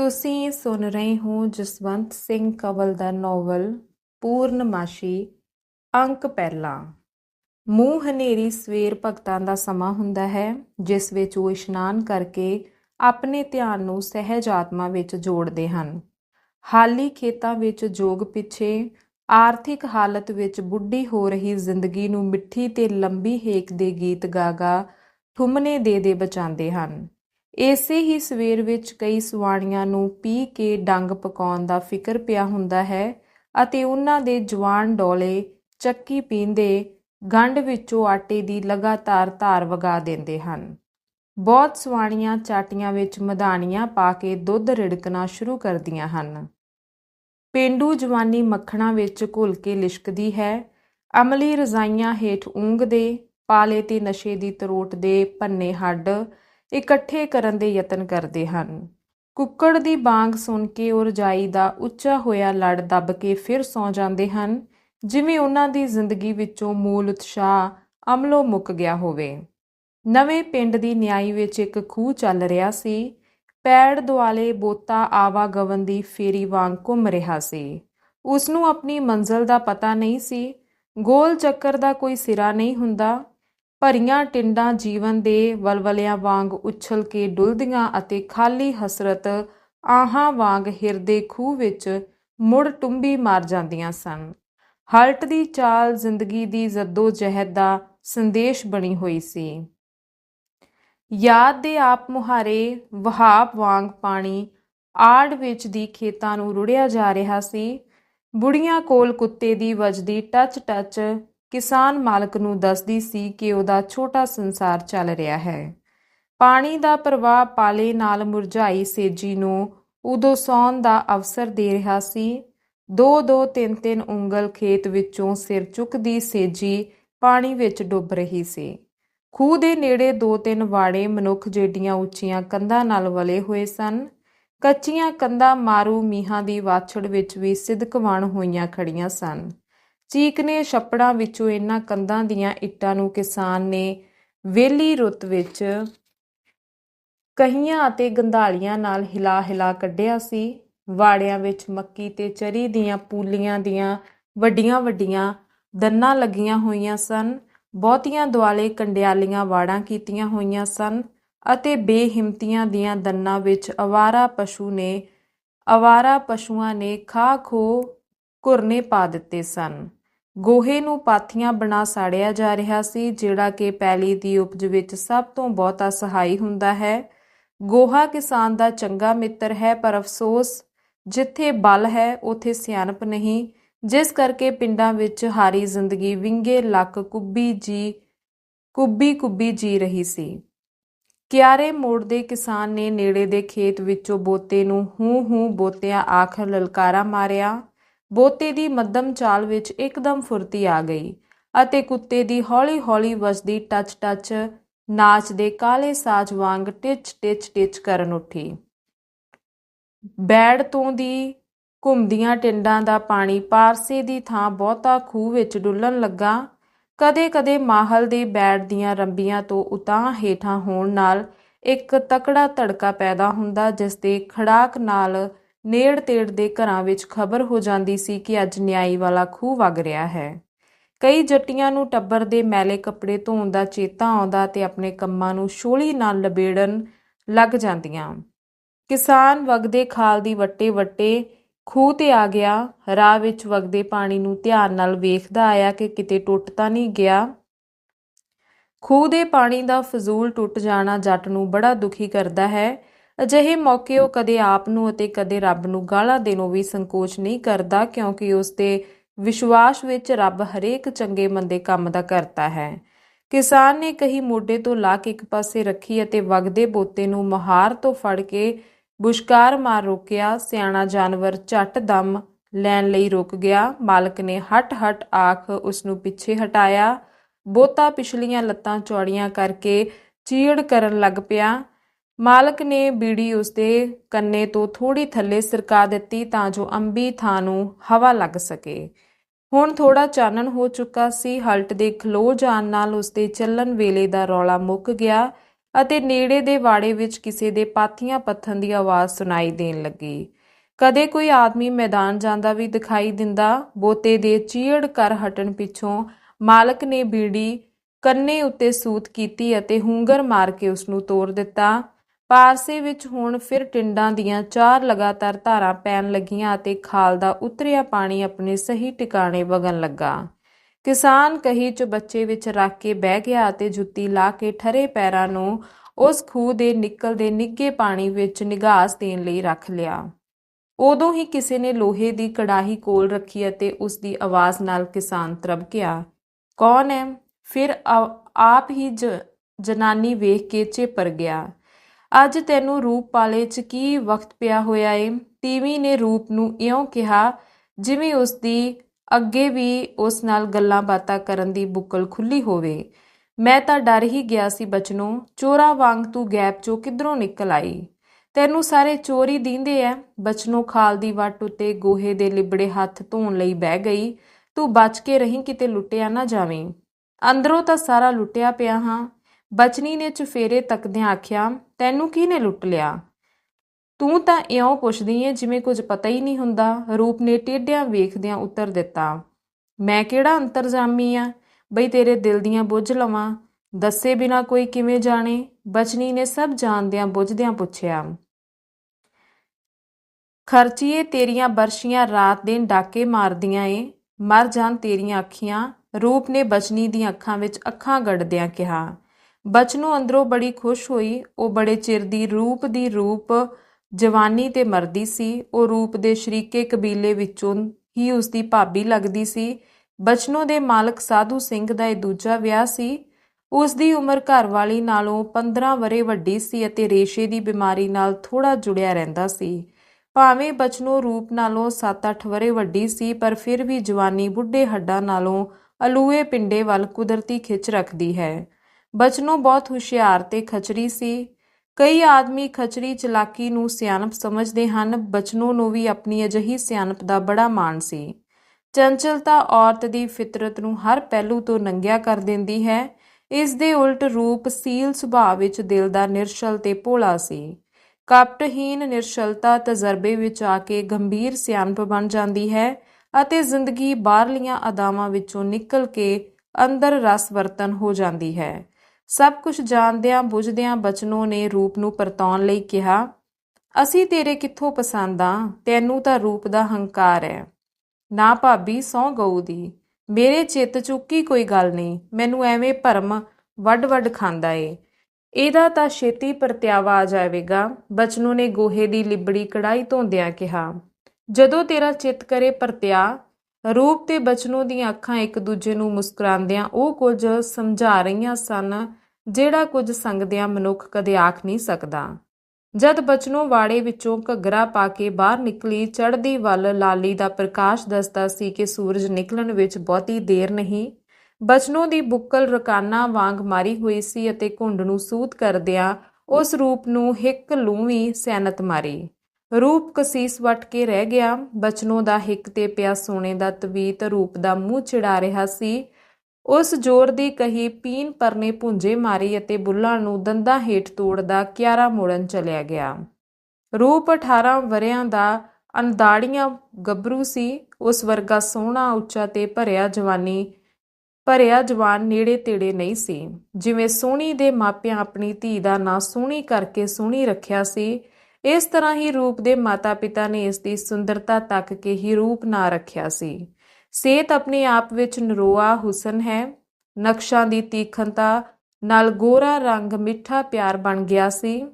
ਤੁਸੀਂ ਸੁਣ ਰਹੇ ਹੋ ਜਸਵੰਤ ਸਿੰਘ ਕੰਵਲ ਦਾ ਨੋਵਲ, ਪੂਰਨਮਾਸ਼ੀ, ਅੰਕ ਪਹਿਲਾ। ਮੂੰਹ ਹਨੇਰੀ ਸਵੇਰ ਭਗਤਾਂ ਦਾ ਸਮਾਂ ਹੁੰਦਾ ਹੈ, ਜਿਸ ਵਿੱਚ ਉਹ ਇਸ਼ਨਾਨ ਕਰਕੇ ਆਪਣੇ ਧਿਆਨ ਨੂੰ ਸਹਿਜ ਆਤਮਾ ਵਿੱਚ ਜੋੜਦੇ ਹਨ। ਹਾਲੀ ਖੇਤਾਂ ਵਿੱਚ ਜੋਗ ਪਿੱਛੇ, ਆਰਥਿਕ ਹਾਲਤ ਵਿੱਚ ਬੁੱਢੀ ਹੋ ਰਹੀ ਜ਼ਿੰਦਗੀ ਨੂੰ ਮਿੱਠੀ ਤੇ ਲੰਬੀ ਹੇਕ ਦੇ ਗੀਤ ਗਾਗਾ, ਠੁਮਨੇ ਦੇ ਦੇ ਬਚਾਉਂਦੇ ਹਨ। ਇਸੇ ਹੀ ਸਵੇਰ ਵਿੱਚ ਕਈ ਸੁਆਣੀਆਂ ਨੂੰ ਪੀ ਕੇ ਡੰਗ ਪਕਾਉਣ ਦਾ ਫਿਕਰ ਪਿਆ ਹੁੰਦਾ ਹੈ ਅਤੇ ਉਹਨਾਂ ਦੇ ਜਵਾਨ ਡੋਲੇ ਚੱਕੀ ਪੀਂਦੇ ਗੰਢ ਵਿੱਚੋਂ ਆਟੇ ਦੀ ਲਗਾਤਾਰ ਧਾਰ ਵਗਾ ਦਿੰਦੇ ਹਨ। ਬਹੁਤ ਸੁਆਣੀਆਂ ਚਾਟੀਆਂ ਵਿੱਚ ਮਧਾਣੀਆਂ ਪਾ ਕੇ ਦੁੱਧ ਰਿੜਕਣਾ ਸ਼ੁਰੂ ਕਰਦੀਆਂ ਹਨ। ਪੇਂਡੂ ਜਵਾਨੀ ਮੱਖਣਾ ਵਿੱਚ ਘੁਲ ਕੇ ਲਿਸ਼ਕਦੀ ਹੈ। ਅਮਲੀ ਰਜ਼ਾਈਆਂ ਹੇਠ ਉਂਗਦੇ ਪਾਲੇ ਤੇ ਨਸ਼ੇ ਦੀ ਤਰੋਟ ਦੇ ਪੰਨੇ ਹੱਡ ਇਕੱਠੇ ਕਰਨ ਦੇ ਯਤਨ ਕਰਦੇ ਹਨ। ਕੁੱਕੜ ਦੀ ਬਾਂਗ ਸੁਣ ਕੇ ਉਹ ਰਜਾਈ ਦਾ ਉੱਚਾ ਹੋਇਆ ਲੜ ਦੱਬ ਕੇ ਫਿਰ ਸੌ ਜਾਂਦੇ ਹਨ, ਜਿਵੇਂ ਉਹਨਾਂ ਦੀ ਜ਼ਿੰਦਗੀ ਵਿੱਚੋਂ ਮੂਲ ਉਤਸ਼ਾਹ ਅਮਲੋ ਮੁੱਕ ਗਿਆ ਹੋਵੇ। ਨਵੇਂ ਪਿੰਡ ਦੀ ਨਿਆਈ ਵਿੱਚ ਇੱਕ ਖੂਹ ਚੱਲ ਰਿਹਾ ਸੀ। ਪੈੜ ਦੁਆਲੇ ਬੋਤਾ ਆਵਾਗਵਨ ਦੀ ਫੇਰੀ ਵਾਂਗ ਘੁੰਮ ਰਿਹਾ ਸੀ। ਉਸ ਨੂੰ ਆਪਣੀ ਮੰਜ਼ਲ ਦਾ ਪਤਾ ਨਹੀਂ ਸੀ। ਗੋਲ ਚੱਕਰ ਦਾ ਕੋਈ ਸਿਰਾ ਨਹੀਂ ਹੁੰਦਾ। ਭਰੀਆਂ ਟਿੰਡਾਂ ਜੀਵਨ ਦੇ ਵਲਵਲਿਆਂ ਵਾਂਗ ਉਛਲ ਕੇ ਡੁੱਲਦੀਆਂ ਅਤੇ ਖਾਲੀ ਹਸਰਤ ਆਹਾਂ ਵਾਂਗ ਹਿਰਦੇ ਖੂਹ ਵਿੱਚ ਮੁੜ ਟੁੰਬੀ ਮਾਰ ਜਾਂਦੀਆਂ ਸਨ। ਹਲਟ ਦੀ ਚਾਲ ਜ਼ਿੰਦਗੀ ਦੀ ਜ਼ੱਦੋ ਜਹਿਦ ਦਾ ਸੰਦੇਸ਼ ਬਣੀ ਹੋਈ ਸੀ। ਯਾਦ ਦੇ ਆਪ ਮੁਹਾਰੇ ਵਹਾਬ ਵਾਂਗ ਪਾਣੀ ਆੜ ਵਿੱਚ ਦੀ ਖੇਤਾਂ ਨੂੰ ਰੁੜਿਆ ਜਾ ਰਿਹਾ ਸੀ। ਬੁੜੀਆਂ ਕੋਲ ਕੁੱਤੇ ਦੀ ਵੱਜਦੀ ਟੱਚ ਟੱਚ ਕਿਸਾਨ ਮਾਲਕ ਨੂੰ ਦੱਸਦੀ ਸੀ ਕਿ ਉਹਦਾ ਛੋਟਾ ਸੰਸਾਰ ਚੱਲ ਰਿਹਾ ਹੈ। ਪਾਣੀ ਦਾ ਪ੍ਰਵਾਹ ਪਾਲੇ ਨਾਲ ਮੁਰਝਾਈ ਸੇਜੀ ਨੂੰ ਉਦੋਂ ਸੌਣ ਦਾ ਅਵਸਰ ਦੇ ਰਿਹਾ ਸੀ। ਦੋ ਦੋ ਤਿੰਨ ਤਿੰਨ ਉਂਗਲ ਖੇਤ ਵਿੱਚੋਂ ਸਿਰ ਚੁੱਕਦੀ ਸੇਜੀ ਪਾਣੀ ਵਿੱਚ ਡੁੱਬ ਰਹੀ ਸੀ। ਖੂਹ ਦੇ ਨੇੜੇ ਦੋ ਤਿੰਨ ਵਾੜੇ ਮਨੁੱਖ ਜਿਹੜੀਆਂ ਉੱਚੀਆਂ ਕੰਧਾਂ ਨਾਲ ਵਲੇ ਹੋਏ ਸਨ। ਕੱਚੀਆਂ ਕੰਧਾਂ ਮਾਰੂ ਮੀਹਾਂ ਦੀ ਵਾਛੜ ਵਿੱਚ ਵੀ ਸਿਦਕਵਾਨ ਹੋਈਆਂ ਖੜੀਆਂ ਸਨ। ਚੀਕਨੇ ਛੱਪੜਾਂ ਵਿੱਚੋਂ ਇਹਨਾਂ ਕੰਧਾਂ ਦੀਆਂ ਇੱਟਾਂ ਨੂੰ ਕਿਸਾਨ ਨੇ ਵੇਲੀ ਰੁੱਤ ਵਿੱਚ ਕਹੀਆਂ ਅਤੇ ਗੰਧਾਲੀਆਂ ਨਾਲ ਹਿਲਾ ਹਿਲਾ ਕੱਢਿਆ ਸੀ। ਵਾੜਿਆਂ ਵਿੱਚ ਮੱਕੀ ਤੇ ਚਰੀ ਦੀਆਂ ਪੂਲੀਆਂ ਦੀਆਂ ਵੱਡੀਆਂ ਵੱਡੀਆਂ ਦੰਨਾਂ ਲੱਗੀਆਂ ਹੋਈਆਂ ਸਨ। ਬਹੁਤੀਆਂ ਦੁਆਲੇ ਕੰਡਿਆਲੀਆਂ ਵਾੜਾਂ ਕੀਤੀਆਂ ਹੋਈਆਂ ਸਨ ਅਤੇ ਬੇਹਿੰਮਤੀਆਂ ਦੀਆਂ ਦੰਨਾਂ ਵਿੱਚ ਅਵਾਰਾ ਪਸ਼ੂ ਨੇ, ਅਵਾਰਾ ਪਸ਼ੂਆਂ ਨੇ ਖਾ ਖੋ ਘੁਰਨੇ ਪਾ ਦਿੱਤੇ ਸਨ। ਗੋਹੇ ਨੂੰ ਪਾਥੀਆਂ ਬਣਾ ਸਾੜਿਆ ਜਾ ਰਿਹਾ ਸੀ, ਜਿਹੜਾ ਕਿ ਪੈਲੀ ਦੀ ਉਪਜ ਵਿੱਚ ਸਭ ਤੋਂ ਬਹੁਤਾ ਸਹਾਈ ਹੁੰਦਾ ਹੈ। ਗੋਹਾ ਕਿਸਾਨ ਦਾ ਚੰਗਾ ਮਿੱਤਰ ਹੈ, ਪਰ ਅਫਸੋਸ, ਜਿੱਥੇ ਬਲ ਹੈ, ਉਥੇ ਸਿਆਣਪ ਨਹੀਂ। ਜਿਸ ਕਰਕੇ ਪਿੰਡਾਂ ਵਿੱਚ ਹਾਰੀ ਜ਼ਿੰਦਗੀ ਵਿੰਗੇ ਲੱਕ ਕੁੱਬੀ ਜੀ, ਕੁੱਬੀ ਕੁੱਬੀ ਜੀ ਰਹੀ ਸੀ। ਕਿਆਰੇ ਮੋੜ ਦੇ ਕਿਸਾਨ ਨੇ ਨੇੜੇ ਦੇ ਖੇਤ ਵਿੱਚੋਂ ਬੋਤੇ ਨੂੰ ਹੂੰ ਹੂੰ ਬੋਤਿਆਂ ਆਖ ਲਲਕਾਰਾ ਮਾਰਿਆ। ਬੋਤੇ ਦੀ ਮੱਧਮ ਚਾਲ ਵਿੱਚ ਇੱਕਦਮ ਫੁਰਤੀ ਆ ਗਈ ਅਤੇ ਕੁੱਤੇ ਦੀ ਹੌਲੀ-ਹੌਲੀ ਵਸਦੀ ਟੱਚ-ਟੱਚ ਨਾਚ ਦੇ ਕਾਲੇ ਸਾਜ ਵਾਂਗ ਟਿਚ ਟਿਚ ਟਿਚ ਕਰਨ ਉੱਠੀ। ਬੈੜ ਤੋਂ ਦੀ ਘੁੰਮਦੀਆਂ ਟਿੰਡਾਂ ਦਾ ਪਾਣੀ ਪਾਰਸੇ ਦੀ ਥਾਂ ਬਹੁਤਾ ਖੂਹ ਵਿੱਚ ਡੁੱਲਣ ਲੱਗਾ। ਕਦੇ-ਕਦੇ ਮਾਹਲ ਦੇ ਬੈੜ ਦੀਆਂ ਰੰਬੀਆਂ ਤੋਂ ਉਤਾਂ ਹੇਠਾਂ ਹੋਣ ਨਾਲ ਇੱਕ ਤਕੜਾ ਧੜਕਾ ਪੈਦਾ ਹੁੰਦਾ, ਜਿਸ ਦੇ ਖੜਾਕ ਨਾਲ ਨੇੜ ਤੇੜ ਦੇ ਘਰਾਂ ਵਿੱਚ ਖਬਰ ਹੋ ਜਾਂਦੀ ਸੀ ਕਿ ਅੱਜ ਨਿਆਈ ਵਾਲਾ ਖੂਹ ਵਗ ਰਿਹਾ ਹੈ। ਕਈ ਜੱਟੀਆਂ ਨੂੰ ਟੱਬਰ ਦੇ ਮੈਲੇ ਕੱਪੜੇ ਧੋਣ ਦਾ ਚੇਤਾ ਆਉਂਦਾ ਤੇ ਆਪਣੇ ਕੰਮਾਂ ਨੂੰ ਛੋਲੀ ਨਾਲ ਲਬੇੜਨ ਲੱਗ ਜਾਂਦੀਆਂ। ਕਿਸਾਨ ਵਗਦੇ ਖਾਲ ਦੀ ਵੱਟੇ ਵੱਟੇ ਖੂਹ ਤੇ ਆ ਗਿਆ। ਰਾਹ ਵਿੱਚ ਵਗਦੇ ਪਾਣੀ ਨੂੰ ਧਿਆਨ ਨਾਲ ਵੇਖਦਾ ਆਇਆ ਕਿ ਕਿਤੇ ਟੁੱਟ ਤਾਂ ਨਹੀਂ ਗਿਆ। ਖੂਹ ਦੇ ਪਾਣੀ ਦਾ ਫਜ਼ੂਲ ਟੁੱਟ ਜਾਣਾ ਜੱਟ ਨੂੰ ਬੜਾ ਦੁਖੀ ਕਰਦਾ ਹੈ। ਅਜਿਹੇ ਮੌਕੇ ਉਹ ਕਦੇ ਆਪ ਨੂੰ ਅਤੇ ਕਦੇ ਰੱਬ ਨੂੰ ਗਾਲਾਂ ਦੇਣੋਂ ਵੀ ਸੰਕੋਚ ਨਹੀਂ ਕਰਦਾ, ਕਿਉਂਕਿ ਉਸ ਦੇ ਵਿਸ਼ਵਾਸ ਵਿੱਚ ਰੱਬ ਹਰੇਕ ਚੰਗੇ ਮੰਦੇ ਕੰਮ ਦਾ ਕਰਤਾ ਹੈ। ਕਿਸਾਨ ਨੇ ਕਹੀ, ਮੋਢੇ ਤੋਂ ਲਾ ਕੇ ਇੱਕ ਪਾਸੇ ਰੱਖੀ ਅਤੇ ਵਗਦੇ ਬੋਤੇ ਨੂੰ ਮਹਾਰ ਤੋਂ ਫੜ ਕੇ ਬੁਸ਼ਕਾਰ ਮਾਰ ਰੋਕਿਆ। ਸਿਆਣਾ ਜਾਨਵਰ ਝਟ ਦਮ ਲੈਣ ਲਈ ਰੁਕ ਗਿਆ। ਮਾਲਕ ਨੇ ਹਟ ਹਟ ਆਖ ਉਸ ਨੂੰ ਪਿੱਛੇ ਹਟਾਇਆ। ਬੋਤਾ ਪਿਛਲੀਆਂ ਲੱਤਾਂ ਚੌੜੀਆਂ ਕਰਕੇ ਚੀੜ ਕਰਨ ਲੱਗ ਪਿਆ। ਮਾਲਕ ਨੇ ਬੀੜੀ ਉਸਦੇ ਕੰਨੇ ਤੋਂ ਥੋੜੀ ਥੱਲੇ ਸਰਕਾ ਦਿੱਤੀ ਤਾਂ ਜੋ ਅੰਬੀ ਥਾਂ ਨੂੰ ਹਵਾ ਲੱਗ ਸਕੇ। ਹੁਣ ਥੋੜਾ ਚਾਨਣ ਹੋ ਚੁੱਕਾ ਸੀ, ਹਲਟ ਦੇ ਖਲੋ ਜਾਣ ਨਾਲ ਉਸਦੇ ਚੱਲਣ ਵੇਲੇ ਦਾ ਰੌਲਾ ਮੁੱਕ ਗਿਆ ਅਤੇ ਨੇੜੇ ਦੇ ਵਾੜੇ ਵਿੱਚ ਕਿਸੇ ਦੇ ਪਾਥੀਆਂ ਪੱਥਣ ਦੀ ਆਵਾਜ਼ ਸੁਣਾਈ ਦੇਣ ਲੱਗੀ। ਕਦੇ ਕੋਈ ਆਦਮੀ ਮੈਦਾਨ ਜਾਂਦਾ ਵੀ ਦਿਖਾਈ ਦਿੰਦਾ, ਬੋਤੇ ਦੇ ਚੀੜ ਕਰ ਹਟਣ ਪਿੱਛੋਂ ਮਾਲਕ ਨੇ ਬੀੜੀ ਕੰਨੇ ਉੱਤੇ ਸੂਤ ਕੀਤੀ ਅਤੇ ਹੁੰਗਰ ਮਾਰ ਕੇ ਉਸ ਨੂੰ ਤੋੜ ਦਿੱਤਾ। ਪਾਰਸੇ ਵਿੱਚ ਹੁਣ ਫਿਰ ਟਿੰਡਾਂ ਦੀਆਂ ਚਾਰ ਲਗਾਤਾਰ ਧਾਰਾਂ ਪੈਣ ਲੱਗੀਆਂ ਅਤੇ ਖਾਲ ਦਾ ਉਤਰਿਆ ਪਾਣੀ ਆਪਣੇ ਸਹੀ ਟਿਕਾਣੇ ਵਗਣ ਲੱਗਾ। ਕਿਸਾਨ ਕਹੀ ਚ ਬੱਚੇ ਵਿੱਚ ਰੱਖ ਕੇ ਬਹਿ ਗਿਆ ਅਤੇ ਜੁੱਤੀ ਲਾ ਕੇ ਠਰੇ ਪੈਰਾਂ ਨੂੰ ਉਸ ਖੂਹ ਦੇ ਨਿਕਲਦੇ ਨਿੱਗੇ ਪਾਣੀ ਵਿੱਚ ਨਿਗਾਸ ਦੇਣ ਲਈ ਰੱਖ ਲਿਆ। ਉਦੋਂ ਹੀ ਕਿਸੇ ਨੇ ਲੋਹੇ ਦੀ ਕੜਾਹੀ ਕੋਲ ਰੱਖੀ ਅਤੇ ਉਸ ਦੀ ਆਵਾਜ਼ ਨਾਲ ਕਿਸਾਨ ਤਰਬਕਿਆ ਕੌਣ ਹੈ ਫਿਰ ਆ- ਆਪ ਹੀ ਜਨਾਨੀ ਵੇਖ ਕੇ ਚੇਪਰ ਗਿਆ। ਅੱਜ ਤੈਨੂੰ ਰੂਪ ਪਾਲੇ ਚ ਕੀ ਵਕਤ ਪਿਆ ਹੋਇਆ ਏ? ਤੀਵੀ ਨੇ ਰੂਪ ਨੂੰ ਇਉਂ ਕਿਹਾ, ਜਿਵੇਂ ਉਸ ਦੀ ਅੱਗੇ ਵੀ ਉਸ ਨਾਲ ਗੱਲਾਂ ਬਾਤਾਂ ਕਰਨ ਦੀ ਬੁੱਕਲ ਖੁੱਲੀ ਹੋਵੇ। ਮੈਂ ਤਾਂ ਡਰ ਹੀ ਗਿਆ ਸੀ ਬਚਨੋ, ਚੋਰਾ ਵਾਂਗ ਤੂੰ ਗੈਪ ਚੋਂ ਕਿੱਧਰੋਂ ਨਿਕਲ ਆਈ? ਤੈਨੂੰ ਸਾਰੇ ਚੋਰੀ ਦੀਂਦੇ ਐ? ਬਚਨੋ ਖਾਲ ਦੀ ਵੱਟ ਉੱਤੇ ਗੋਹੇ ਦੇ ਲਿਬੜੇ ਹੱਥ ਧੋਣ ਲਈ ਬਹਿ ਗਈ। ਤੂੰ ਬਚ ਕੇ ਰਹੀਂ ਕਿਤੇ ਲੁੱਟਿਆ ਨਾ ਜਾਵੇਂ। ਅੰਦਰੋਂ ਤਾਂ ਸਾਰਾ ਲੁੱਟਿਆ ਪਿਆ ਹਾਂ। ਬਚਨੀ ਨੇ ਚੁਫੇਰੇ ਤੱਕਦਿਆਂ ਆਖਿਆ ਤੈਨੂੰ ਕਿਹਨੇ ਲੁੱਟ ਲਿਆ? ਤੂੰ ਤਾਂ ਇਉਂ ਪੁੱਛਦੀ ਏ ਜਿਵੇਂ ਕੁਝ ਪਤਾ ਹੀ ਨਹੀਂ ਹੁੰਦਾ। ਰੂਪ ਨੇ ਟੇਢਿਆਂ ਵੇਖਦਿਆਂ ਉੱਤਰ ਦਿੱਤਾ, ਮੈਂ ਕਿਹੜਾ ਅੰਤਰਜਾਮੀ ਆ? ਬਈ ਤੇਰੇ ਦਿਲ ਦੀਆਂ ਬੁੱਝ ਲਵਾਂ। ਦੱਸੇ ਬਿਨਾ ਕੋਈ ਕਿਵੇਂ ਜਾਣੇ? ਬਚਨੀ ਨੇ ਸਭ ਜਾਣਦਿਆਂ ਬੁੱਝਦਿਆਂ ਪੁੱਛਿਆ। ਖਰਚੀਏ ਤੇਰੀਆਂ ਬਰਸ਼ੀਆਂ ਰਾਤ ਦਿਨ ਡਾਕੇ ਮਾਰਦੀਆਂ ਏ। ਮਰ ਜਾਣ ਤੇਰੀਆਂ ਅੱਖੀਆਂ। ਰੂਪ ਨੇ ਬਚਨੀ ਦੀਆਂ ਅੱਖਾਂ ਵਿੱਚ ਅੱਖਾਂ ਗੜਦਿਆਂ ਕਿਹਾ। ਬਚਨੂ ਅੰਦਰੋਂ ਬੜੀ ਖੁਸ਼ ਹੋਈ। ਉਹ ਬੜੇ ਚਿਰ ਦੀ ਰੂਪ ਦੀ ਰੂਪ ਜਵਾਨੀ ਤੇ ਮਰਦੀ ਸੀ। ਉਹ ਰੂਪ ਦੇ ਸ਼ਰੀਕੇ ਕਬੀਲੇ ਵਿੱਚੋਂ ਹੀ ਉਸ ਦੀ ਭਾਬੀ ਲੱਗਦੀ ਸੀ। ਬਚਨੋ ਦੇ ਮਾਲਕ ਸਾਧੂ ਸਿੰਘ ਦਾ ਇਹ ਦੂਜਾ ਵਿਆਹ ਸੀ। ਉਸ ਦੀ ਉਮਰ ਘਰਵਾਲੀ ਨਾਲੋਂ 15 ਵਰੇ ਵੱਡੀ ਸੀ ਅਤੇ ਰੇਸ਼ੇ ਦੀ ਬਿਮਾਰੀ ਨਾਲ ਥੋੜਾ ਜੁੜਿਆ ਰਹਿੰਦਾ ਸੀ। ਭਾਵੇਂ ਬਚਨੋ ਰੂਪ ਨਾਲੋਂ 7-8 ਵਰੇ ਵੱਡੀ ਸੀ, ਪਰ ਫਿਰ ਵੀ ਜਵਾਨੀ ਬੁੱਢੇ ਹੱਡਾਂ ਨਾਲੋਂ ਅਲੂਏ ਪਿੰਡੇ ਵੱਲ ਕੁਦਰਤੀ ਖਿੱਚ ਰੱਖਦੀ ਹੈ। ਬਚਨੋ ਬਹੁਤ ਹੁਸ਼ਿਆਰ ਤੇ ਖਚਰੀ ਸੀ। ਕਈ ਆਦਮੀ ਖਚਰੀ ਚਲਾਕੀ ਨੂੰ ਸਿਆਣਪ ਸਮਝਦੇ ਹਨ। ਬਚਨੋ ਨੂੰ ਵੀ ਆਪਣੀ ਅਜਿਹੀ ਸਿਆਣਪ ਦਾ ਬੜਾ ਮਾਣ ਸੀ। ਚੰਚਲਤਾ ਔਰਤ ਦੀ ਫਿਤਰਤ ਨੂੰ ਹਰ ਪਹਿਲੂ ਤੋਂ ਨੰਗਿਆ ਕਰ ਦਿੰਦੀ ਹੈ। ਇਸ ਦੇ ਉਲਟ ਰੂਪ ਸੀਲ ਸੁਭਾਅ ਵਿੱਚ ਦਿਲ ਦਾ ਨਿਰਸ਼ਲ ਤੇ ਭੋਲਾ ਸੀ। ਕਪਟਹੀਨ ਨਿਰਸ਼ਲਤਾ ਤਜਰਬੇ ਵਿੱਚ ਆ ਕੇ ਗੰਭੀਰ ਸਿਆਣਪ ਬਣ ਜਾਂਦੀ ਹੈ ਅਤੇ ਜ਼ਿੰਦਗੀ ਬਾਹਰਲੀਆਂ ਅਦਾਵਾਂ ਵਿੱਚੋਂ ਨਿਕਲ ਕੇ ਅੰਦਰ ਰਸ ਵਰਤਨ ਹੋ ਜਾਂਦੀ ਹੈ। ਸਭ ਕੁਝ ਜਾਣਦਿਆਂ, ਬੁਝਦਿਆਂ ਬਚਨੋ ਨੇ ਰੂਪ ਨੂੰ ਪਰਤਾਉਣ ਲਈ ਕਿਹਾ, ਅਸੀਂ ਤੇਰੇ ਕਿੱਥੋਂ ਪਸੰਦ ਆ? ਤੈਨੂੰ ਤਾਂ ਰੂਪ ਦਾ ਹੰਕਾਰ ਹੈ ਨਾ ਭਾਬੀ, ਸੌ ਗਊ ਦੀ। ਮੇਰੇ ਚਿੱਤ ਚੁੱਕੀ ਕੋਈ ਗੱਲ ਨਹੀਂ। ਮੈਨੂੰ ਐਵੇਂ ਭਰਮ ਵੱਡ ਵੱਡ ਖਾਂਦਾ ਏ। ਇਹਦਾ ਤਾਂ ਛੇਤੀ ਪਰਤਿਆਵਾ ਆ ਜਾਵੇਗਾ। ਬਚਨੂ ਨੇ ਗੋਹੇ ਦੀ ਲਿਬੜੀ ਕੜਾਈ ਧੋਂਦਿਆਂ ਕਿਹਾ, ਜਦੋਂ ਤੇਰਾ ਚਿੱਤ ਕਰੇ ਪਰਤਿਆ, ਰੂਪ ਤੇ ਬਚਨੂ ਦੀਆਂ ਅੱਖਾਂ ਇੱਕ ਦੂਜੇ ਨੂੰ ਮੁਸਕਰਾਉਂਦਿਆਂ ਉਹ ਕੁਝ ਸਮਝਾ ਰਹੀਆਂ ਸਨ ਜਿਹੜਾ ਕੁਝ ਸੰਗਦਿਆਂ ਮਨੁੱਖ ਕਦੇ ਆਖ ਨਹੀਂ ਸਕਦਾ। ਜਦ ਬਚਨੋ ਵਾੜੇ ਵਿੱਚੋਂ ਘੱਗਰਾ ਪਾ ਕੇ ਬਾਹਰ ਨਿਕਲੀ, ਚੜ੍ਹਦੀ ਵੱਲ ਲਾਲੀ ਦਾ ਪ੍ਰਕਾਸ਼ ਦੱਸਦਾ ਸੀ ਕਿ ਸੂਰਜ ਨਿਕਲਣ ਵਿੱਚ ਬਹੁਤੀ ਦੇਰ ਨਹੀਂ। ਬਚਨੋ ਦੀ ਬੁੱਕਲ ਰਕਾਨਾ ਵਾਂਗ ਮਾਰੀ ਹੋਈ ਸੀ ਅਤੇ ਘੁੰਡ ਨੂੰ ਸੂਤ ਕਰਦਿਆਂ ਉਸ ਰੂਪ ਨੂੰ ਹਿੱਕ ਲੂਵੀਂ ਸੈਨਤ ਮਾਰੀ। ਰੂਪ ਕਸੀਸ ਵਟ ਕੇ ਰਹਿ ਗਿਆ। ਬਚਨੋ ਦਾ ਹਿੱਕ ਤੇ ਪਿਆ ਸੋਨੇ ਦਾ ਤਵੀਤ ਰੂਪ ਦਾ ਮੂੰਹ ਚਿੜਾ ਰਿਹਾ ਸੀ। ਉਸ ਜ਼ੋਰ ਦੀ ਕਹੀ ਪੀਨ ਪਰਨੇ ਪੁੰਜੇ ਮਾਰੀ ਅਤੇ ਬੁੱਲਾਂ ਨੂੰ ਦੰਦਾਂ ਹੇਠ ਤੋੜਦਾ ਕਿਆਰਾ ਮੋੜਨ ਚਲਿਆ ਗਿਆ। ਰੂਪ 18 ਵਰਿਆਂ ਦਾ ਅੰਦਾੜੀਆਂ ਗੱਭਰੂ ਸੀ। ਉਸ ਵਰਗਾ ਸੋਹਣਾ, ਉੱਚਾ ਤੇ ਭਰਿਆ ਜਵਾਨੀ, ਭਰਿਆ ਜਵਾਨ ਨੇੜੇ ਤੇੜੇ ਨਹੀਂ ਸੀ। ਜਿਵੇਂ ਸੋਹਣੀ ਦੇ ਮਾਪਿਆਂ ਆਪਣੀ ਧੀ ਦਾ ਨਾਂ ਸੋਹਣੀ ਕਰਕੇ ਸੋਹਣੀ ਰੱਖਿਆ ਸੀ, ਇਸ ਤਰ੍ਹਾਂ ਹੀ ਰੂਪ ਦੇ ਮਾਤਾ-ਪਿਤਾ ਨੇ ਇਸ ਦੀ ਸੁੰਦਰਤਾ ਤੱਕ ਕੇ ਹੀ ਰੂਪ ਨਾ ਰੱਖਿਆ ਸੀ। ਸਿਹਤ ਆਪਣੇ ਆਪ ਵਿੱਚ ਨਰੋਆ ਹੁਸਨ ਹੈ। ਨਕਸ਼ਾਂ ਦੀ ਤੀਖਣਤਾ ਨਾਲ ਗੋਰਾ ਰੰਗ ਮਿੱਠਾ ਪਿਆਰ ਬਣ ਗਿਆ ਸੀ।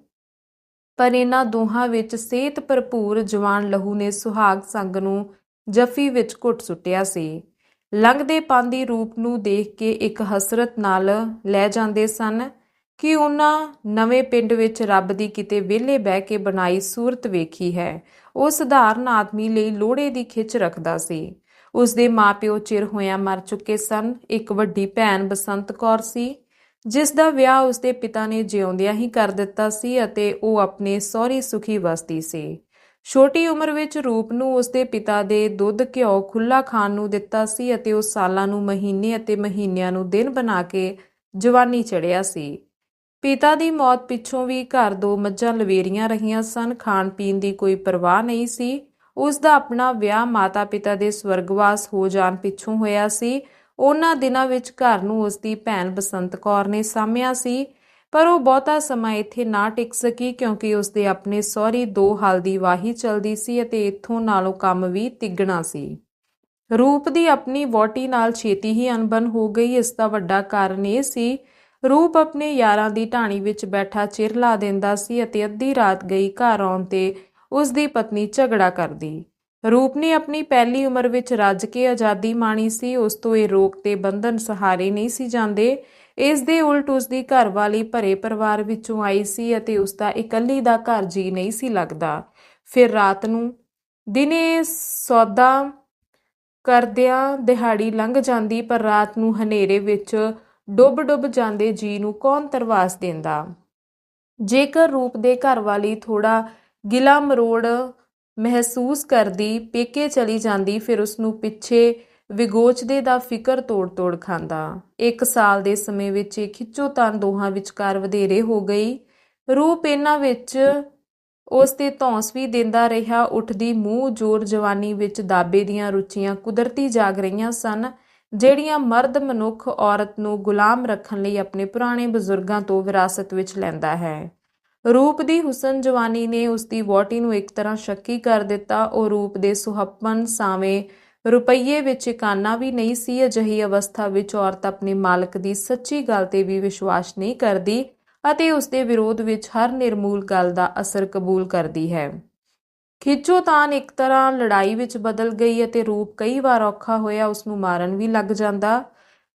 ਪਰ ਇਹਨਾਂ ਦੋਹਾਂ ਵਿੱਚ ਸਿਹਤ ਭਰਪੂਰ ਜਵਾਨ ਲਹੂ ਨੇ ਸੁਹਾਗ ਸੰਗ ਨੂੰ ਜਫੀ ਵਿੱਚ ਘੁੱਟ ਸੁੱਟਿਆ ਸੀ। ਲੰਘਦੇ ਪਾਂਦੀ ਰੂਪ ਨੂੰ ਦੇਖ ਕੇ ਇੱਕ ਹਸਰਤ ਨਾਲ ਲੈ ਜਾਂਦੇ ਸਨ ਕਿ ਉਹਨਾਂ ਨਵੇਂ ਪਿੰਡ ਵਿੱਚ ਰੱਬ ਦੀ ਕਿਤੇ ਵਿਹਲੇ ਬਹਿ ਕੇ ਬਣਾਈ ਸੂਰਤ ਵੇਖੀ ਹੈ। ਉਹ ਸਧਾਰਨ ਆਦਮੀ ਲਈ ਲੋੜੇ ਦੀ ਖਿੱਚ ਰੱਖਦਾ ਸੀ। ਉਸ ਦੇ ਮਾਪਿਓ ਚਿਰ ਹੋਇਆ ਮਰ ਚੁੱਕੇ ਸਨ। ਇੱਕ ਵੱਡੀ ਭੈਣ ਬਸੰਤ ਕੌਰ ਸੀ, ਜਿਸ ਦਾ ਵਿਆਹ ਉਸ ਦੇ ਪਿਤਾ ਨੇ ਜਿਉਂਦਿਆਂ ਹੀ ਕਰ ਦਿੱਤਾ ਸੀ ਅਤੇ ਉਹ ਆਪਣੇ ਸਹੁਰੇ ਸੁਖੀ ਵਸਦੀ ਸੀ। ਛੋਟੀ ਉਮਰ ਵਿੱਚ ਰੂਪ ਨੂੰ ਉਸਦੇ ਪਿਤਾ ਦੇ ਦੁੱਧ ਘਿਓ ਖੁੱਲਾ ਖਾਣ ਨੂੰ ਦਿੱਤਾ ਸੀ ਅਤੇ ਉਹ ਸਾਲਾਂ ਨੂੰ ਮਹੀਨੇ ਅਤੇ ਮਹੀਨਿਆਂ ਨੂੰ ਦਿਨ ਬਣਾ ਕੇ ਜਵਾਨੀ ਚੜਿਆ ਸੀ। ਪਿਤਾ ਦੀ ਮੌਤ ਪਿੱਛੋਂ ਵੀ ਘਰ ਦੋ ਮੱਝਾਂ ਲਵੇਰੀਆਂ ਰਹੀਆਂ ਸਨ। ਖਾਣ ਪੀਣ ਦੀ ਕੋਈ ਪਰਵਾਹ ਨਹੀਂ ਸੀ। ਉਸ ਦਾ ਆਪਣਾ ਵਿਆਹ ਮਾਤਾ-ਪਿਤਾ ਦੇ ਸਵਰਗਵਾਸ ਹੋ ਜਾਣ ਪਿੱਛੋਂ ਹੋਇਆ ਸੀ। ਉਹਨਾਂ ਦਿਨਾਂ ਵਿੱਚ ਘਰ ਨੂੰ ਉਸ ਦੀ ਭੈਣ ਬਸੰਤ ਕੌਰ ਨੇ ਸਾਂਭਿਆ ਸੀ। ਪਰ ਉਹ ਬਹੁਤਾ ਸਮਾਂ ਇੱਥੇ ਨਾ ਟਿਕ ਸਕੀ ਕਿਉਂਕਿ ਉਸ ਦੇ ਆਪਣੇ ਸਹੁਰੀ ਦੋ ਹਾਲ ਦੀ ਵਾਹੀ ਚਲਦੀ ਸੀ ਅਤੇ ਇੱਥੋਂ ਨਾਲੋਂ ਕੰਮ ਵੀ ਤਿੱਗਣਾ ਸੀ। ਰੂਪ ਦੀ ਆਪਣੀ ਵੋਟੀ ਨਾਲ ਛੇਤੀ ਹੀ ਅਣਬਣ ਹੋ ਗਈ। ਇਸ ਦਾ ਵੱਡਾ ਕਾਰਨ ਇਹ ਸੀ, ਰੂਪ ਆਪਣੇ ਯਾਰਾਂ ਦੀ ਢਾਣੀ ਵਿੱਚ ਬੈਠਾ ਚਿਰ ਲਾ ਦਿੰਦਾ ਸੀ ਅਤੇ ਅੱਧੀ ਰਾਤ ਗਈ ਘਰ ਆਉਣ ਤੇ ਉਸ ਦੀ ਪਤਨੀ ਝਗੜਾ ਕਰਦੀ। ਰੂਪ ਨੇ ਆਪਣੀ ਪਹਿਲੀ ਉਮਰ ਵਿੱਚ ਰੱਜ ਕੇ ਆਜ਼ਾਦੀ ਮਾਣੀ ਸੀ, ਉਸ ਤੋਂ ਇਹ ਰੋਕ ਤੇ ਬੰਧਨ ਸਹਾਰੇ ਨਹੀਂ ਸੀ ਜਾਂਦੇ। ਇਸ ਦੇ ਉਲਟ ਉਸ ਦੀ ਘਰਵਾਲੀ ਭਰੇ ਪਰਿਵਾਰ ਵਿੱਚੋਂ ਆਈ ਸੀ ਅਤੇ ਉਸ ਦਾ ਇਕੱਲੀ ਦਾ ਘਰ ਜੀ ਨਹੀਂ ਸੀ ਲੱਗਦਾ। ਫਿਰ ਰਾਤ ਨੂੰ ਦਿਨੇ ਸੌਦਾ ਕਰਦਿਆਂ ਦਿਹਾੜੀ ਲੰਘ ਜਾਂਦੀ, ਪਰ ਰਾਤ ਨੂੰ ਹਨੇਰੇ ਵਿੱਚ ਡੁੱਬ ਡੁੱਬ ਜਾਂਦੇ ਜੀ ਨੂੰ ਕੌਣ ਤਰਵਾਸ ਦਿੰਦਾ? ਜੇਕਰ ਰੂਪ ਦੇ ਘਰ ਵਾਲੀ ਥੋੜਾ ਗਿਲਾ ਮਰੋੜ ਮਹਿਸੂਸ ਕਰਦੀ, ਪੇਕੇ ਚਲੀ ਜਾਂਦੀ, ਫਿਰ ਉਸ ਨੂੰ ਪਿੱਛੇ ਵਿਗੋਚਦੇ ਦਾ ਫਿਕਰ ਤੋੜ-ਤੋੜ ਖਾਂਦਾ। ਇੱਕ ਸਾਲ ਦੇ ਸਮੇਂ ਵਿੱਚ ਇਹ ਖਿੱਚੋ ਖਿੱਚੋਤਾਨ ਦੋਹਾਂ ਵਿਚਕਾਰ ਵਧੇਰੇ ਹੋ ਗਈ। ਰੂਪ ਇਹਨਾਂ ਵਿੱਚ ਉਸ ਤੇ ਧੌਂਸ ਵੀ ਦਿੰਦਾ ਰਿਹਾ। ਉੱਠਦੀ ਮੂੰਹ ਜੋਰ ਜਵਾਨੀ ਵਿੱਚ ਦਾਬੇ ਦੀਆਂ ਰੁਚੀਆਂ ਕੁਦਰਤੀ ਜਾਗ ਰਹੀਆਂ ਸਨ, ਜਿਹੜੀਆਂ ਮਰਦ ਮਨੁੱਖ ਔਰਤ ਨੂੰ ਗੁਲਾਮ ਰੱਖਣ ਲਈ ਆਪਣੇ ਪੁਰਾਣੇ ਬਜ਼ੁਰਗਾਂ ਤੋਂ ਵਿਰਾਸਤ ਵਿੱਚ ਲੈਂਦਾ ਹੈ। ਰੂਪ ਦੀ ਹੁਸਨ ਜਵਾਨੀ ਨੇ ਉਸ ਦੀ ਵੋਟੀ ਨੂੰ ਇੱਕ ਤਰ੍ਹਾਂ ਸ਼ੱਕੀ ਕਰ ਦਿੱਤਾ। ਉਹ ਰੂਪ ਦੇ ਸੁਹੱਪਨ ਸਾਵੇਂ ਰੁਪਈਏ ਵਿੱਚ ਇਕਾਨਾ ਵੀ ਨਹੀਂ ਸੀ। ਅਜਿਹੀ ਅਵਸਥਾ ਵਿੱਚ ਔਰਤ ਆਪਣੇ ਮਾਲਕ ਦੀ ਸੱਚੀ ਗੱਲ ਤੇ ਵੀ ਵਿਸ਼ਵਾਸ ਨਹੀਂ ਕਰਦੀ ਅਤੇ ਉਸ ਦੇ ਵਿਰੋਧ ਵਿੱਚ ਹਰ ਨਿਰਮੂਲ ਗੱਲ ਦਾ ਅਸਰ ਕਬੂਲ ਕਰਦੀ ਹੈ। ਖਿੱਚੋਤਾਨ ਇੱਕ ਤਰ੍ਹਾਂ ਲੜਾਈ ਵਿੱਚ ਬਦਲ ਗਈ ਅਤੇ ਰੂਪ ਕਈ ਵਾਰ ਔਖਾ ਹੋਇਆ ਉਸ ਨੂੰ ਮਾਰਨ ਵੀ ਲੱਗ ਜਾਂਦਾ।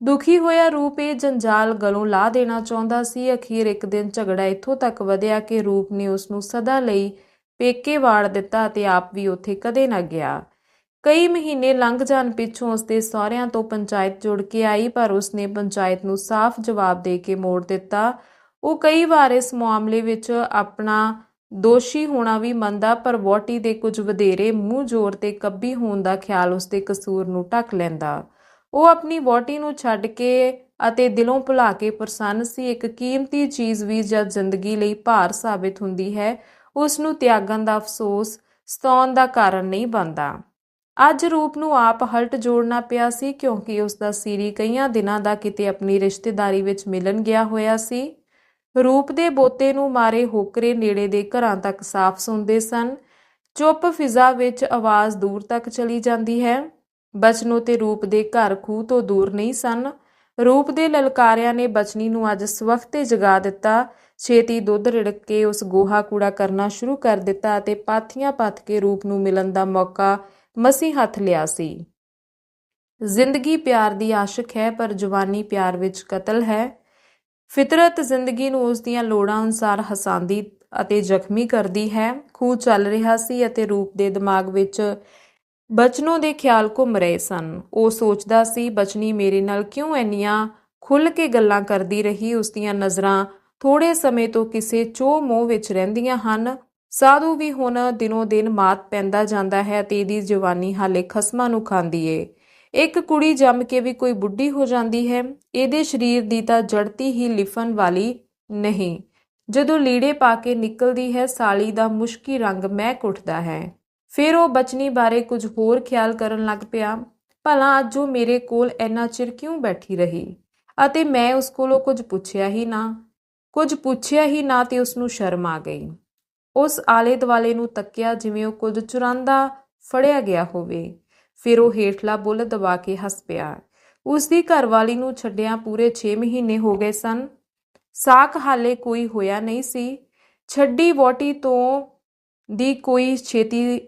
ਦੁਖੀ ਹੋਇਆ ਰੂਪ ਇਹ ਜੰਜਾਲ ਗਲੋਂ ਲਾ ਦੇਣਾ ਚਾਹੁੰਦਾ ਸੀ। ਅਖੀਰ ਇੱਕ ਦਿਨ ਝਗੜਾ ਇੱਥੋਂ ਤੱਕ ਵਧਿਆ ਕਿ ਰੂਪ ਨੇ ਉਸ ਨੂੰ ਸਦਾ ਲਈ ਪੇਕੇ ਵਾੜ ਦਿੱਤਾ ਅਤੇ ਆਪ ਵੀ ਉੱਥੇ ਕਦੇ ਨਾ ਗਿਆ। ਕਈ ਮਹੀਨੇ ਲੰਘ ਜਾਣ ਪਿੱਛੋਂ ਉਸਦੇ ਸਹੁਰਿਆਂ ਤੋਂ ਪੰਚਾਇਤ ਜੁੜ ਕੇ ਆਈ, ਪਰ ਉਸਨੇ ਪੰਚਾਇਤ ਨੂੰ ਸਾਫ਼ ਜਵਾਬ ਦੇ ਕੇ ਮੋੜ ਦਿੱਤਾ। ਉਹ ਕਈ ਵਾਰ ਇਸ ਮਾਮਲੇ ਵਿੱਚ ਆਪਣਾ ਦੋਸ਼ੀ ਹੋਣਾ ਵੀ ਮੰਨਦਾ, ਪਰ ਵੋਟੀ ਦੇ ਕੁਝ ਵਧੇਰੇ ਮੂੰਹ ਜ਼ੋਰ ਤੇ ਕੱਬੀ ਹੋਣ ਦਾ ਖਿਆਲ ਉਸਦੇ ਕਸੂਰ ਨੂੰ ਢੱਕ ਲੈਂਦਾ। ਉਹ ਆਪਣੀ ਵੋਟੀ ਨੂੰ ਛੱਡ ਕੇ ਅਤੇ ਦਿਲੋਂ ਭੁਲਾ ਕੇ ਪ੍ਰਸੰਨ ਸੀ। ਇੱਕ ਕੀਮਤੀ ਚੀਜ਼ ਵੀ ਜਦ ਜ਼ਿੰਦਗੀ ਲਈ ਭਾਰ ਸਾਬਿਤ ਹੁੰਦੀ ਹੈ, ਉਸ ਨੂੰ ਤਿਆਗਣ ਦਾ ਅਫਸੋਸ ਸਤਾਉਣ ਦਾ ਕਾਰਨ ਨਹੀਂ ਬਣਦਾ। ਅੱਜ ਰੂਪ ਨੂੰ ਆਪ ਹਲਟ ਜੋੜਨਾ ਪਿਆ ਸੀ, ਕਿਉਂਕਿ ਉਸ ਦਾ ਸੀਰੀ ਕਈਆਂ ਦਿਨਾਂ ਦਾ ਕਿਤੇ ਆਪਣੀ ਰਿਸ਼ਤੇਦਾਰੀ ਵਿੱਚ ਮਿਲਣ ਗਿਆ ਹੋਇਆ ਸੀ। ਰੂਪ ਦੇ ਬੋਤੇ ਨੂੰ ਮਾਰੇ ਹੋਕਰੇ ਨੇੜੇ ਦੇ ਘਰਾਂ ਤੱਕ ਸਾਫ਼ ਸੁਣਦੇ ਸਨ। ਚੁੱਪ ਫਿਜ਼ਾ ਵਿੱਚ ਆਵਾਜ਼ ਦੂਰ ਤੱਕ ਚਲੀ ਜਾਂਦੀ ਹੈ। ਬਚਨੋ ਤੇ ਰੂਪ ਦੇ ਘਰ ਖੂਹ ਤੋਂ ਦੂਰ ਨਹੀਂ ਸਨ। ਰੂਪ ਦੇ ਲਲਕਾਰਿਆਂ ਨੇ ਬਚਨੀ ਨੂੰ ਅੱਜ ਸਵਖਤੇ ਜਗਾ ਦਿੱਤਾ। ਛੇਤੀ ਦੁੱਧ ਰਿੜਕ ਕੇ ਉਸ ਗੋਹਾ ਕੂੜਾ ਕਰਨਾ ਸ਼ੁਰੂ ਕਰ ਦਿੱਤਾ ਅਤੇ ਪਾਥੀਆਂ ਪੱਥ ਕੇ ਰੂਪ ਨੂੰ ਮਿਲਣ ਦਾ ਮੌਕਾ ਮਸੀ ਹੱਥ ਲਿਆ ਸੀ। ਜ਼ਿੰਦਗੀ ਪਿਆਰ ਦੀ ਆਸ਼ਿਕ ਹੈ, ਪਰ ਜਵਾਨੀ ਪਿਆਰ ਵਿੱਚ ਕਤਲ ਹੈ। ਫਿਤਰਤ ਜ਼ਿੰਦਗੀ ਨੂੰ ਉਸ ਦੀਆਂ ਲੋੜਾਂ ਅਨੁਸਾਰ ਹਸਾਂਦੀ ਅਤੇ ਜ਼ਖਮੀ ਕਰਦੀ ਹੈ। ਖੂਹ ਚੱਲ ਰਿਹਾ ਸੀ ਅਤੇ ਰੂਪ ਦੇ ਦਿਮਾਗ ਵਿੱਚ ਬਚਨੋ ਦੇ ਖਿਆਲ ਘੁੰਮ ਰਹੇ ਸਨ। ਉਹ ਸੋਚਦਾ ਸੀ, ਬਚਨੀ ਮੇਰੇ ਨਾਲ ਕਿਉਂ ਇੰਨੀਆਂ ਖੁੱਲ ਕੇ ਗੱਲਾਂ ਕਰਦੀ ਰਹੀ? ਉਸ ਦੀਆਂ ਨਜ਼ਰਾਂ ਥੋੜੇ ਸਮੇਂ ਤੋਂ ਕਿਸੇ ਚੋਹ ਮੋਹ ਵਿੱਚ ਰਹਿੰਦੀਆਂ ਹਨ। ਸਾਧੂ ਵੀ ਹੁਣ ਦਿਨੋ ਦਿਨ ਮਾਤ ਪੈਂਦਾ ਜਾਂਦਾ ਹੈ ਤੇ ਇਹਦੀ ਜਵਾਨੀ ਹਾਲੇ ਖਸਮਾਂ ਨੂੰ ਖਾਂਦੀ ਏ। ਇੱਕ ਕੁੜੀ ਜੰਮ ਕੇ ਵੀ ਕੋਈ ਬੁੱਢੀ ਹੋ ਜਾਂਦੀ ਹੈ। ਇਹਦੇ ਸਰੀਰ ਦੀ ਤਾਂ ਜੜਤੀ ਹੀ ਲਿਫਨ ਵਾਲੀ ਨਹੀਂ। ਜਦੋਂ ਲੀੜੇ ਪਾ ਕੇ ਨਿਕਲਦੀ ਹੈ, ਸਾਲੀ ਦਾ ਮੁਸ਼ਕੀ ਰੰਗ ਮਹਿਕ ਉੱਠਦਾ ਹੈ। ਫਿਰ ਉਹ ਬਚਨੀ ਬਾਰੇ ਕੁਝ ਹੋਰ ਖਿਆਲ ਕਰਨ ਲੱਗ ਪਿਆ, ਭਲਾ ਅੱਜ ਉਹ ਮੇਰੇ ਕੋਲ ਇੰਨਾ ਚਿਰ ਕਿਉਂ ਬੈਠੀ ਰਹੀ? ਅਤੇ ਮੈਂ ਉਸ ਕੋਲੋਂ ਕੁਝ ਪੁੱਛਿਆ ਹੀ ਨਾ, ਕੁਝ ਪੁੱਛਿਆ ਹੀ ਨਾ ਤੇ ਉਸ ਨੂੰ ਸ਼ਰਮ ਆ ਗਈ। ਉਸ ਆਲੇ ਦੁਆਲੇ ਨੂੰ ਤੱਕਿਆ ਜਿਵੇਂ ਉਹ ਕੁਝ ਚੁਰਾਂਦਾ ਫੜਿਆ ਗਿਆ ਹੋਵੇ। ਫਿਰ ਉਹ ਹੇਠਲਾ ਬੁੱਲ ਦਬਾ ਕੇ ਹੱਸ ਪਿਆ। ਉਸ ਦੀ ਘਰਵਾਲੀ ਨੂੰ ਛੱਡਿਆਂ ਪੂਰੇ 6 ਮਹੀਨੇ ਹੋ ਗਏ ਸਨ। ਸਾਕ ਹਾਲੇ ਕੋਈ ਹੋਇਆ ਨਹੀਂ ਸੀ। ਛੱਡੀ ਵੋਟੀ ਤੋਂ ਦੀ ਕੋਈ ਛੇਤੀ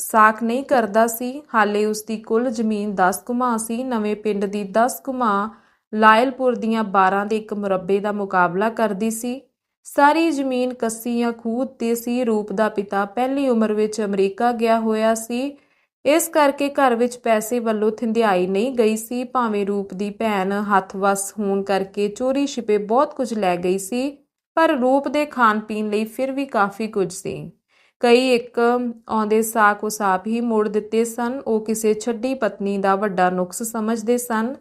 ਸਾਖ ਨਹੀਂ ਕਰਦਾ ਸੀ। ਹਾਲੇ ਉਸ ਦੀ ਕੁੱਲ ਜ਼ਮੀਨ 10 ਕੁਮਾ ਸੀ। ਨਵੇਂ ਪਿੰਡ ਦੀ 10 ਕੁਮਾ ਲਾਇਲਪੁਰ ਦੀਆਂ 12 ਦੇ ਇੱਕ ਮੁਰੱਬੇ ਦਾ ਮੁਕਾਬਲਾ ਕਰਦੀ ਸੀ। ਸਾਰੀ ਜ਼ਮੀਨ ਕੱਸੀ ਜਾਂ ਖੂਦ ਤੇ ਸੀ। ਰੂਪ ਦਾ ਪਿਤਾ ਪਹਿਲੀ ਉਮਰ ਵਿੱਚ ਅਮਰੀਕਾ ਗਿਆ ਹੋਇਆ ਸੀ। ਇਸ ਕਰਕੇ ਘਰ ਵਿੱਚ ਪੈਸੇ ਵੱਲੋਂ ਥਿੰਦਿਆਈ ਨਹੀਂ ਗਈ ਸੀ। ਭਾਵੇਂ ਰੂਪ ਦੀ ਭੈਣ ਹੱਥ ਵਸ ਹੋਣ ਕਰਕੇ ਚੋਰੀ ਛਿਪੇ ਬਹੁਤ ਕੁਝ ਲੈ ਗਈ ਸੀ, ਪਰ ਰੂਪ ਦੇ ਖਾਣ ਪੀਣ ਲਈ ਫਿਰ ਵੀ ਕਾਫੀ ਕੁਝ ਸੀ। ਕਈ ਇੱਕ ਆਉਂਦੇ ਸਾਕ ਉਸਾਪ ਹੀ ਮੋੜ ਦਿੱਤੇ ਸਨ। ਉਹ ਕਿਸੇ ਛੱਡੀ ਪਤਨੀ ਦਾ ਵੱਡਾ ਨੁਕਸ ਸਮਝਦੇ ਸਨ।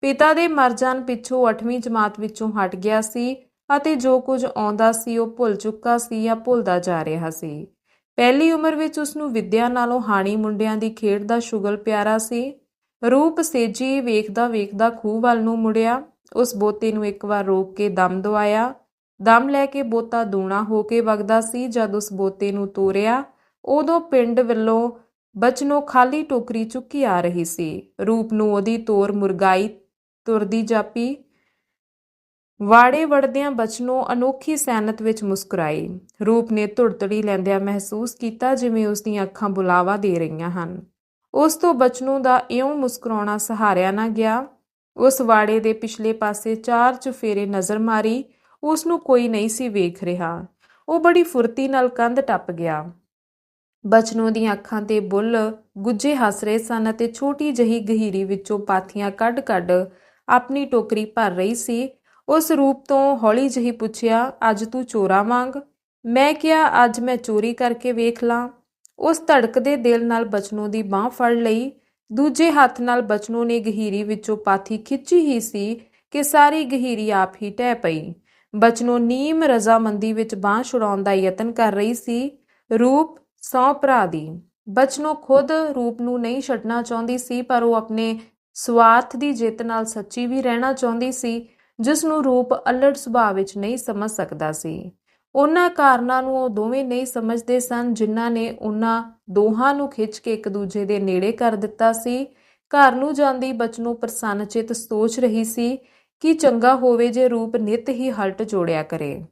ਪਿਤਾ ਦੇ ਮਰ ਜਾਣ ਪਿੱਛੋਂ 8ਵੀਂ ਜਮਾਤ ਵਿੱਚੋਂ ਹਟ ਗਿਆ ਸੀ ਅਤੇ ਜੋ ਕੁਝ ਆਉਂਦਾ ਸੀ ਉਹ ਭੁੱਲ ਚੁੱਕਾ ਸੀ ਜਾਂ ਭੁੱਲਦਾ ਜਾ ਰਿਹਾ ਸੀ। ਪਹਿਲੀ ਉਮਰ ਵਿੱਚ ਉਸ ਨੂੰ ਵਿੱਦਿਆ ਨਾਲੋਂ ਹਾਣੀ ਮੁੰਡਿਆਂ ਦੀ ਖੇਡ ਦਾ ਸ਼ੁਗਲ ਪਿਆਰਾ ਸੀ। ਰੂਪ ਸੇਜੀ ਵੇਖਦਾ ਵੇਖਦਾ ਖੂਹ ਵੱਲ ਨੂੰ ਮੁੜਿਆ। ਉਸ ਬੋਤੇ ਨੂੰ ਇੱਕ ਵਾਰ ਰੋਕ ਕੇ ਦਮ ਦਵਾਇਆ ਦਮ ਲੈ ਕੇ ਬੋਤਾ ਦੂਣਾ ਹੋ ਕੇ ਵਗਦਾ ਸੀ ਜਦ ਉਸ ਬੋਤੇ ਨੂੰ ਤੋਰਿਆ, ਉਦੋਂ ਪਿੰਡ ਵੱਲੋਂ ਬਚਨੋਂ ਖਾਲੀ ਟੋਕਰੀ ਚੁੱਕੀ ਆ ਰਹੀ ਸੀ। ਰੂਪ ਨੂੰ ਉਹਦੀ ਤੋਰ ਮੁਰਗਾਈ ਤੁਰਦੀ ਜਾਪੀ। ਵਾੜੇ ਵੜਦਿਆਂ ਬਚਨੋਂ ਅਨੋਖੀ ਸੈਨਤ ਵਿੱਚ ਮੁਸਕਰਾਈ। ਰੂਪ ਨੇ ਧੁੜਤੜੀ ਲੈਂਦਿਆਂ ਮਹਿਸੂਸ ਕੀਤਾ ਜਿਵੇਂ ਉਸ ਦੀਆਂ ਅੱਖਾਂ ਬੁਲਾਵਾ ਦੇ ਰਹੀਆਂ ਹਨ। ਉਸ ਤੋਂ ਬਚਨੋਂ ਦਾ ਇਉਂ ਮੁਸਕਰਾਉਣਾ ਸਹਾਰਿਆ ਨਾ ਗਿਆ। ਉਸ ਵਾੜੇ ਦੇ ਪਿਛਲੇ ਪਾਸੇ ਚਾਰ ਚੁਫੇਰੇ ਨਜ਼ਰ ਮਾਰੀ। ਉਸ ਨੂੰ ਕੋਈ ਨਹੀਂ ਸੀ ਵੇਖ ਰਿਹਾ। ਉਹ ਬੜੀ ਫੁਰਤੀ ਨਾਲ ਕੰਧ ਟੱਪ ਗਿਆ। ਬਚਨੋ ਦੀਆਂ ਅੱਖਾਂ ਤੇ ਬੁੱਲ ਗੁੱਜੇ ਹੱਸ ਰਹੇ ਸਨ ਅਤੇ ਛੋਟੀ ਜਹੀ ਗਹੀਰੀ ਵਿੱਚੋਂ ਪਾਥੀਆਂ ਕੱਢ-ਕੱਢ ਆਪਣੀ ਟੋਕਰੀ ਭਰ ਰਹੀ ਸੀ। ਉਸ ਰੂਪ ਤੋਂ ਹੌਲੀ ਜਹੀ ਪੁੱਛਿਆ, ਅੱਜ ਤੂੰ ਚੋਰਾ ਵਾਂਗ? ਮੈਂ ਕਿਹਾ, ਅੱਜ ਮੈਂ ਚੋਰੀ ਕਰਕੇ ਵੇਖ ਲਾਂ। ਉਸ ਧੜਕਦੇ ਦਿਲ ਨਾਲ ਬਚਨੋ ਦੀ ਬਾਹ ਫੜ ਲਈ। ਦੂਜੇ ਹੱਥ ਨਾਲ ਬਚਨੋ ਨੇ ਗਹੀਰੀ ਵਿੱਚੋਂ ਪਾਥੀ ਖਿੱਚੀ ਹੀ ਸੀ ਕਿ ਸਾਰੀ ਗਹੀਰੀ ਆਪ ਹੀ ਟਹਿ ਪਈ। ਬਚਨੋਂ ਨੀਮ ਰਜ਼ਾਮੰਦੀ ਵਿੱਚ ਬਾਹ ਛੁਡਾਉਣ ਦਾ ਯਤਨ ਕਰ ਰਹੀ ਸੀ ਰੂਪ ਸੌ ਭਰਾ ਦੀ। ਬਚਨੋਂ ਖੁਦ ਰੂਪ ਨੂੰ ਨਹੀਂ ਛੱਡਣਾ ਚਾਹੁੰਦੀ ਸੀ, ਪਰ ਉਹ ਆਪਣੇ ਸਵਾਰਥ ਦੀ ਜਿੱਤ ਨਾਲ ਸੱਚੀ ਵੀ ਰਹਿਣਾ ਚਾਹੁੰਦੀ ਸੀ, ਜਿਸ ਨੂੰ ਰੂਪ ਅਲੜ ਸੁਭਾਅ ਵਿੱਚ ਨਹੀਂ ਸਮਝ ਸਕਦਾ ਸੀ। ਉਹਨਾਂ ਕਾਰਨਾਂ ਨੂੰ ਉਹ ਦੋਵੇਂ ਨਹੀਂ ਸਮਝਦੇ ਸਨ, ਜਿਨ੍ਹਾਂ ਨੇ ਉਹਨਾਂ ਦੋਹਾਂ ਨੂੰ ਖਿੱਚ ਕੇ ਇੱਕ ਦੂਜੇ ਦੇ ਨੇੜੇ ਕਰ ਦਿੱਤਾ ਸੀ। ਘਰ ਨੂੰ ਜਾਂਦੀ ਬਚਨੋਂ ਪ੍ਰਸੰਨਚਿਤ ਸੋਚ ਰਹੀ ਸੀ ਕਿ ਚੰਗਾ ਹੋਵੇ ਜੇ ਰੂਪ ਨਿਤ ਹੀ ਹਲਟ ਜੋੜਿਆ ਕਰੇ।